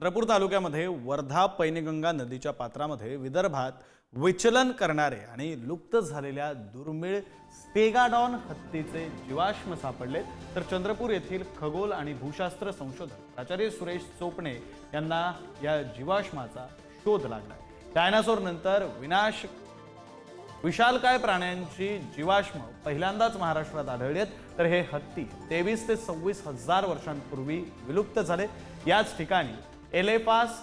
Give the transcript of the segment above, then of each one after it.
चंद्रपूर तालुक्यामध्ये वर्धा पैनगंगा नदीच्या पात्रामध्ये विदर्भात विचलन करणारे आणि लुप्त झालेल्या दुर्मिळ स्पेगाडॉन हत्तीचे जीवाश्म सापडले. तर चंद्रपूर येथील खगोल आणि भूशास्त्र संशोधक प्राचार्य सुरेश चोपणे यांना या जीवाश्माचा शोध लागला. डायनासोर नंतर विनाश विशालकाय प्राण्यांची जीवाश्म पहिल्यांदाच महाराष्ट्रात आढळली आहेत. तर हे हत्ती तेवीस ते सव्वीस हजार वर्षांपूर्वी विलुप्त झाले. याच ठिकाणी एलेफास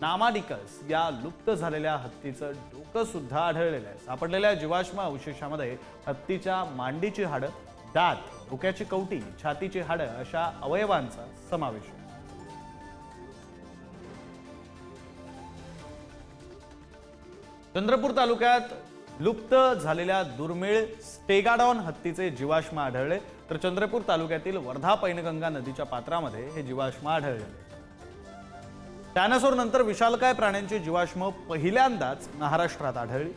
नामाडिकस या लुप्त झालेल्या हत्तीचं डोकं सुद्धा आढळलेलं आहे. सापडलेल्या जीवाश्म अवशेषामध्ये हत्तीच्या मांडीची हाडं दात डोक्याची कवटी छातीची हाडं अशा अवयवांचा समावेश आहे चंद्रपूर तालुक्यात लुप्त झालेल्या दुर्मिळ स्टेगाडॉन हत्तीचे जीवाश्म आढळले. तर चंद्रपूर तालुक्यातील वर्धा पैनगंगा नदीच्या पात्रामध्ये हे जीवाश्म आढळले डायनासोर नंतर विशालकाय प्राण्यांची जीवाश्म पहिल्यांदाच महाराष्ट्रात आढळली?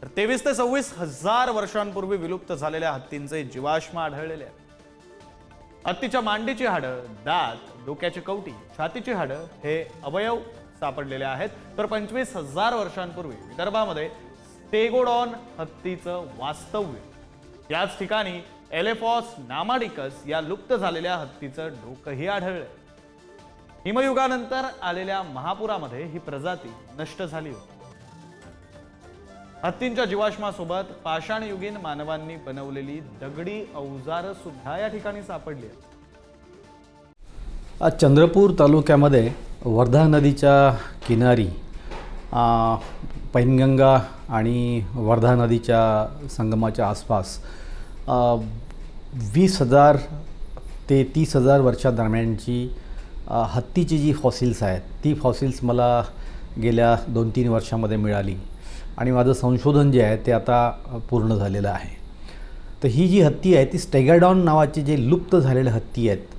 तर तेवीस ते सव्वीस हजार वर्षांपूर्वी विलुप्त झालेल्या हत्तींचे जीवाश्म आढळलेले आहेत. हत्तीच्या मांडीची हाडं दात डोक्याची कवटी छातीची हाडं हे अवयव सापडलेले आहेत. तर पंचवीस हजार वर्षांपूर्वी विदर्भामध्ये स्टेगोडॉन हत्तीचं वास्तव्य. याच ठिकाणी एलेफॉस नामाडिकस या लुप्त झालेल्या हत्तीचं डोकंही आढळलं हिमयुगानंतर आलेल्या महापुरामध्ये ही प्रजाती नष्ट झाली होती. हत्तींच्या जीवाश्मासोबत पाषाणयुगीन मानवांनी बनवलेली दगडी अवजारं सुद्धा या ठिकाणी सापडली आहेत. आज चंद्रपूर तालुक्यामध्ये वर्धा नदीच्या किनारी पैनगंगा आणि वर्धा नदीच्या संगमाच्या आसपास वीस हजार ते तीस हजार वर्षादरम्यानची दरम्यानची हत्तीची जी फॉसिल्स आहेत ती फॉसिल्स मला गेल्या दोन तीन वर्षामध्ये मिळाली. आणि माझं संशोधन जे आहे ते आता पूर्ण झालेलं आहे. तर ही जी हत्ती आहे ती स्टेगाडॉन नावाची जे लुप्त झालेले हत्ती आहेत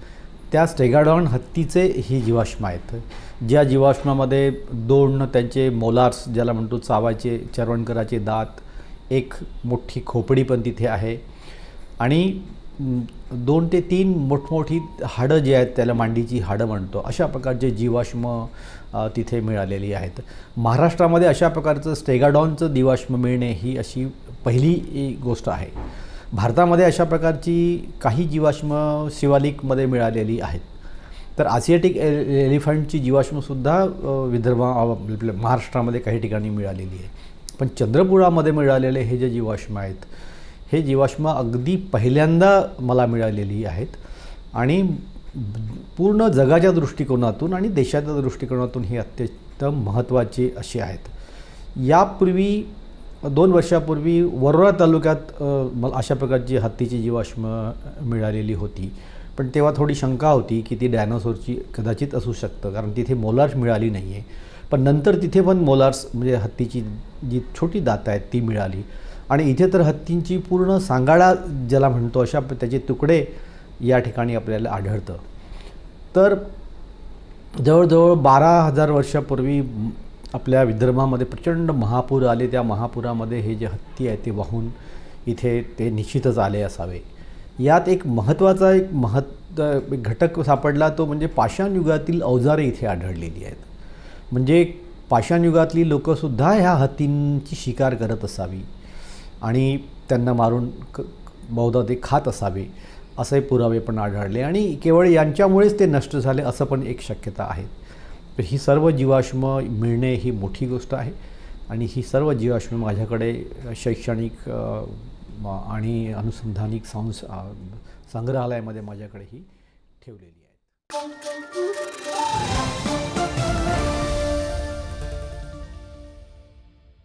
त्या स्टेगाडॉन हत्तीचे ही जीवाश्म आहेत. ज्या जीवाश्मामध्ये दोन त्यांचे मोलार्स ज्याला म्हणतो चावायचे चरवणकराचे दात एक मोठी खोपडी पण तिथे आहे. आणि दोन ते तीन मोठमोठी हाडं जी आहेत त्याला मांडीची हाडं म्हणतो. अशा प्रकारचे जीवाश्म तिथे मिळालेली आहेत. महाराष्ट्रामध्ये अशा प्रकारचं स्टेगाडॉनचं जीवाश्म मिळणे ही अशी पहिली गोष्ट आहे. भारतामध्ये अशा प्रकारची काही जीवाश्म शिवालिकमध्ये मिळालेली आहेत. तर आसियाटिक ए एलिफंटची जीवाश्मसुद्धा विदर्भा आपल्या महाराष्ट्रामध्ये काही ठिकाणी मिळालेली आहे. पण चंद्रपुरामध्ये मिळालेले हे जे जीवाश्म आहेत हे जीवाश्म अगदी पहिल्यांदा मला मिळालेली आहेत. आणि पूर्ण जगाच्या दृष्टिकोनातून आणि देशाच्या दृष्टिकोनातून ही अत्यंत महत्त्वाची अशी आहेत. यापूर्वी दोन वर्षापूर्वी वरोरा तालुक्यात मला अशा प्रकारची हत्तीची जीवाश्म मिळालेली होती. पण तेव्हा थोडी शंका होती की ती डायनासोरची कदाचित असू शकतं कारण तिथे मोलार्स मिळाली नाही आहे पण नंतर तिथे पण मोलार्स म्हणजे हत्तीची जी छोटी दात आहेत ती मिळाली. आणि इथे तर हत्तींची पूर्ण सांगाडा ज्याला म्हणतो अशा त्याचे तुकडे या ठिकाणी आपल्याला आढळतं. तर जवळजवळ बारा हजार वर्षापूर्वी आपल्या विदर्भामध्ये प्रचंड महापूर आले. त्या महापुरामध्ये हे जे हत्ती आहे ते वाहून इथे ते निश्चितच आले असावे. यात एक महत्त्वाचा एक महत् घटक सापडला तो म्हणजे पाषाण युगातील अवजारे इथे आढळलेली आहेत. म्हणजे पाषाण युगातली लोकंसुद्धा ह्या हत्तींची शिकार करत असावी. आणि त्यांना मारून क बहुधा ते खात असावे असे पुरावे पण आढळले. आणि केवळ यांच्यामुळेच ते नष्ट झाले असं पण एक शक्यता आहे. तर ही सर्व जीवाश्म मिळणे ही मोठी गोष्ट आहे. आणि ही सर्व जीवाश्म माझ्याकडे शैक्षणिक म- आणि अनुसंधानिक संस संग्रहालयामध्ये माझ्याकडे ही ठेवलेली आहेत.